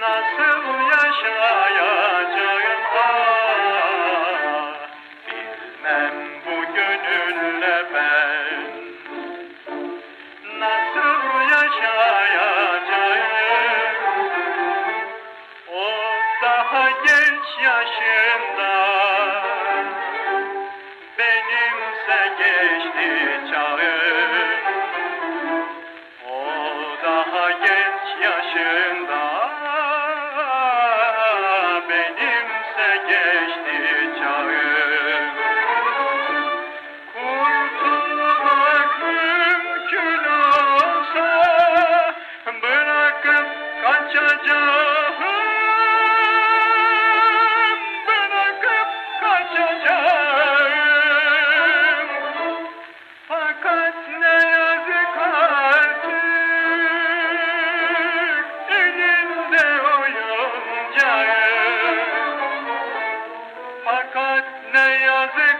Nasıl yaşayacağım ah, bilmem bu gönülle ben. Nasıl yaşayacağım o daha genç yaşımda. Benimse geçti çağım o daha genç yaşımda.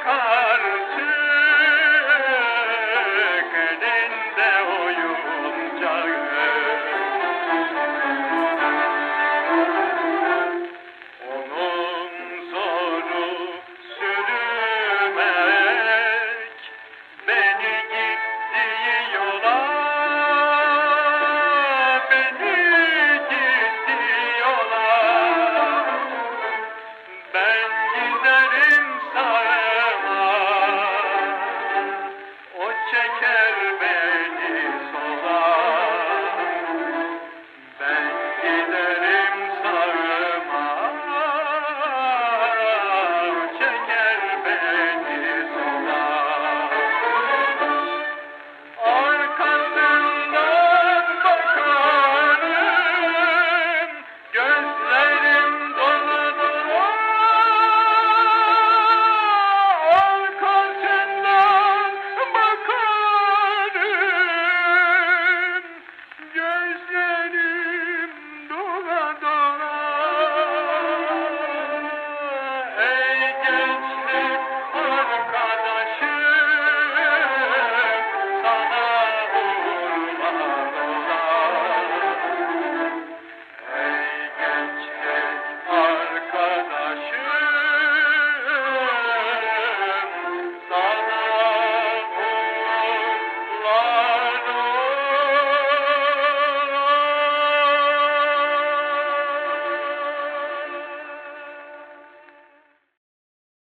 का